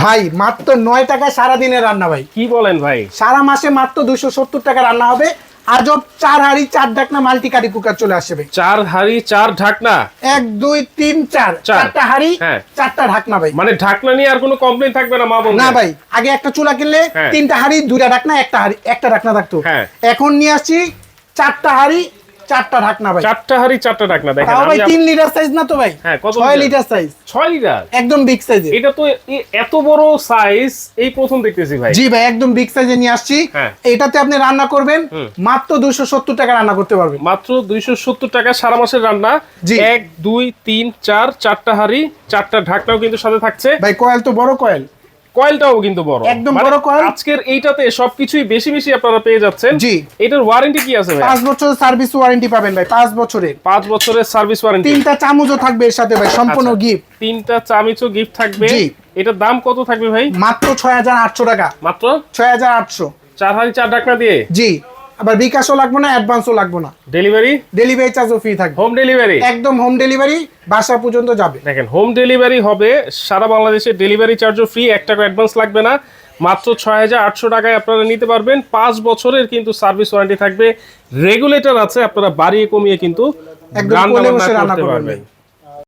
ভাই মাত্র নয় টাকায় সারা দিনের রান্না ভাই। কি বলেন ভাই? সারা মাসে মাত্র দুশো সত্তর টাকা রান্না হবে। আজব চার হাড়ি চার ঢাকনা মাল্টি কারি কুকার চলে আসবে চার হাড়ি চার ঢাকনা? এক দুই তিন চার। চার। চারটা হাড়ি হ্যাঁ। চারটা ঢাকনা ভাই। মানে ঢাকনা নিয়ে আর কোনো কমপ্লেন থাকবে না মা না ভাই আগে একটা চুলা কিনলে হ্যাঁ। তিনটা হাড়ি দুইটা ঢাকনা একটা হাড়ি একটা ঢাকনা থাকতো। হ্যাঁ। এখন নিয়ে আসছি চারটা হাড়ি চারটা ঢাকনা ভাই। চারটা হাড়ি চারটা ঢাকনা দেখেন ভাই আমি আপ- তিন লিটার সাইজ না তো ভাই? হ্যাঁ, কত ছয় লিটার? লিটার সাইজ ছয় লিটার একদম বিগ সাইজে এটা তো এত বড় সাইজ এই প্রথম দেখতেছি ভাই। জি ভাই একদম বিগ সাইজে নিয়ে আসছি। হ্যাঁ। এটাতে আপনি রান্না করবেন মাত্র দুশো সত্তর টাকা রান্না করতে পারবেন। মাত্র দুইশো সত্তর টাকা সারা মাসের রান্না। জি। এক দুই তিন চার চারটা হাড়ি চারটা ঢাকনাও কিন্তু সাথে থাকছে। ভাই কয়েল তো বড় কয়েল। কয়েলটাও কিন্তু বড়। একদম মানে বড় কয়েল। আজকের এইটাতে সবকিছুই বেশি বেশি আপনারা পেয়ে যাচ্ছেন। জি। এটার ওয়ারেন্টি কি আছে ভাই? 5 বছরের সার্ভিস ওয়ারেন্টি পাবেন ভাই 5 বছরের। 5 বছরের সার্ভিস ওয়ারেন্টি তিনটা চামচও থাকবে এর সাথে ভাই সম্পূর্ণ আচ্ছা। গিফট তিনটা চামচও গিফট থাকবে। জি। এটার দাম কত থাকবে ভাই? মাত্র ছয় হাজার আটশো টাকা। মাত্র? ছয় হাজার আটশো। চার হাজার চার টাকা দিয়ে? জি। আবার বিকাশও লাগবে না অ্যাডভান্সও লাগবে না। ডেলিভারি ডেলিভারি চার্জও ফ্রি থাকবে। হোম ডেলিভারি একদম হোম ডেলিভারি বাসা পর্যন্ত যাবে। দেখেন হোম ডেলিভারি হবে সারা বাংলাদেশে ডেলিভারি চার্জও ফ্রি এক টাকা অ্যাডভান্স লাগবে না। মাত্র ছয় হাজার আটশো টাকায় আপনারা নিতে পারবেন। পাঁচ বছরের কিন্তু সার্ভিস ওয়ারেন্টি থাকবে। রেগুলেটর আছে আপনারা বাড়িয়ে কমিয়ে কিন্তু একদম রান্না করতে পারবেন।